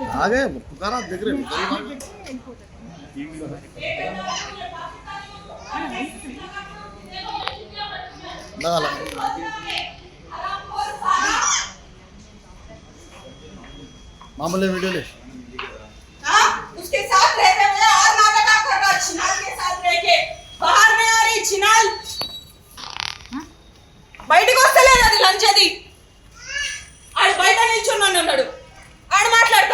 आगे पुकारा देख रहे हो लगा लगा मामूली वीडियो ले हाँ? उसके साथ रहते हुए और नाटक कर रहा छिनाल के साथ रह के बाहर में आ रही छिनाल బయటికి వస్తలేదు అది లంచది ఆడు బయట నిల్చున్నాను అన్నాడు ఆడు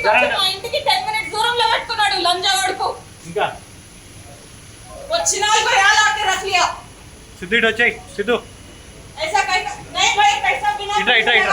తీసుకొచ్చి మా ఇంటికి టెన్ మినిట్స్ దూరంలో పెట్టుకున్నాడు లంజవాడుకు ఇంకా వచ్చిన को याद आके रख लिया సిద్ధు ఇటు వచ్చాయి సిద్ధు ऐसा कैसा नहीं भाई पैसा बिना इधर, इधर, इधर।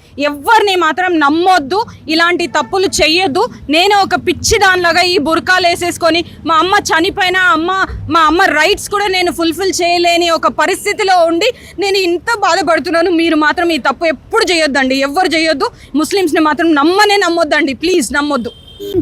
ఎవరిని మాత్రం నమ్మొద్దు ఇలాంటి తప్పులు చెయ్యొద్దు. నేను ఒక పిచ్చి దానిలాగా ఈ బురకాలు వేసేసుకొని మా అమ్మ చనిపోయిన అమ్మ మా అమ్మ రైట్స్ కూడా నేను ఫుల్ఫిల్ చేయలేని ఒక పరిస్థితిలో ఉండి నేను ఇంత బాధపడుతున్నాను. మీరు మాత్రం ఈ తప్పు ఎప్పుడు చేయొద్దండి ఎవరు చేయొద్దు. ముస్లిమ్స్ని మాత్రం నమ్మనే నమ్మొద్దండి ప్లీజ్ నమ్మొద్దు.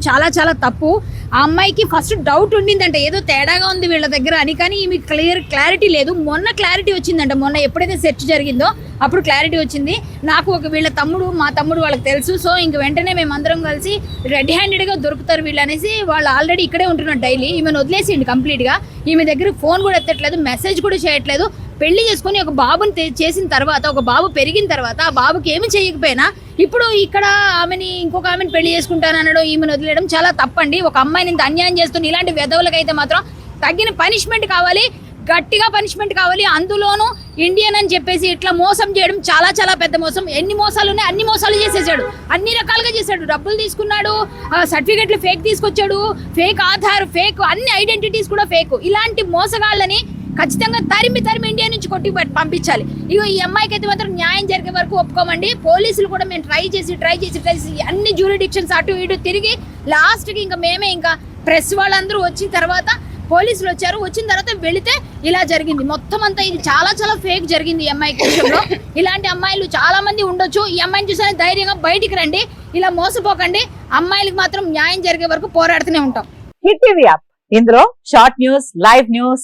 చాలా చాలా తప్పు. ఆ అమ్మాయికి ఫస్ట్ డౌట్ ఉండిందంట. ఏదో తేడాగా ఉంది వీళ్ళ దగ్గర అని. కానీ ఈమె క్లియర్ క్లారిటీ లేదు. మొన్న క్లారిటీ వచ్చిందంట. మొన్న ఎప్పుడైతే సెర్చ్ జరిగిందో అప్పుడు క్లారిటీ వచ్చింది. నాకు ఒక వీళ్ళ తమ్ముడు మా తమ్ముడు వాళ్ళకి తెలుసు. సో ఇంక వెంటనే మేమందరం కలిసి రెడ్ హ్యాండెడ్గా దొరుకుతారు వీళ్ళు అనేసి వాళ్ళు ఆల్రెడీ ఇక్కడే ఉంటున్నారు డైలీ. ఈమెను వదిలేసిండి కంప్లీట్గా ఈమె దగ్గర ఫోన్ కూడా ఎత్తట్లేదు మెసేజ్ కూడా చేయట్లేదు. పెళ్ళి చేసుకొని ఒక బాబుని చేసిన తర్వాత ఒక బాబు పెరిగిన తర్వాత ఆ బాబుకి ఏమి చేయకపోయినా ఇప్పుడు ఇక్కడ ఆమెని ఇంకొక ఆమెను పెళ్ళి చేసుకుంటాను అనడం ఈమెను వదిలేయడం చాలా తప్పండి. ఒక అమ్మాయిని ఇంత అన్యాయం చేస్తుంది ఇలాంటి వెధవులకైతే మాత్రం తగిన పనిష్మెంట్ కావాలి. గట్టిగా పనిష్మెంట్ కావాలి. అందులోనూ ఇండియన్ అని చెప్పేసి ఇట్లా మోసం చేయడం చాలా చాలా పెద్ద మోసం. ఎన్ని మోసాలు ఉన్నాయి? అన్ని మోసాలు చేసేసాడు. అన్ని రకాలుగా చేశాడు. డబ్బులు తీసుకున్నాడు సర్టిఫికెట్లు ఫేక్ తీసుకొచ్చాడు. ఫేక్ ఆధార్ ఫేక్ అన్ని ఐడెంటిటీస్ కూడా ఫేక్. ఇలాంటి మోసగాళ్ళని ఖచ్చితంగా తరిమి తరిమి ఇండియా నుంచి కొట్టి పంపించాలి. ఇగో ఈ అమ్మాయికి అయితే మాత్రం న్యాయం జరిగే వరకు ఒప్పుకోమండి. పోలీసులు కూడా మేము ట్రై చేసి ట్రై చేసి ట్రై చేసి అన్ని జ్యూరిడిక్షన్స్ అటు ఇటు తిరిగి లాస్ట్కి ఇంకా మేమే ఇంకా ప్రెస్ వాళ్ళందరూ వచ్చిన తర్వాత పోలీసులు వచ్చారు. వచ్చిన తర్వాత వెళితే ఇలా జరిగింది. మొత్తం అంతా ఇది చాలా చాలా ఫేక్ జరిగింది ఈ అమ్మాయి విషయంలో ఇలాంటి అమ్మాయిలు చాలా మంది ఉండొచ్చు. ఈ అమ్మాయిని చూసిన ధైర్యంగా బయటికి రండి. ఇలా మోసపోకండి. అమ్మాయిలకు మాత్రం న్యాయం జరిగే వరకు పోరాడుతూనే ఉంటాం. Hit TV app. ఇందులో short news live news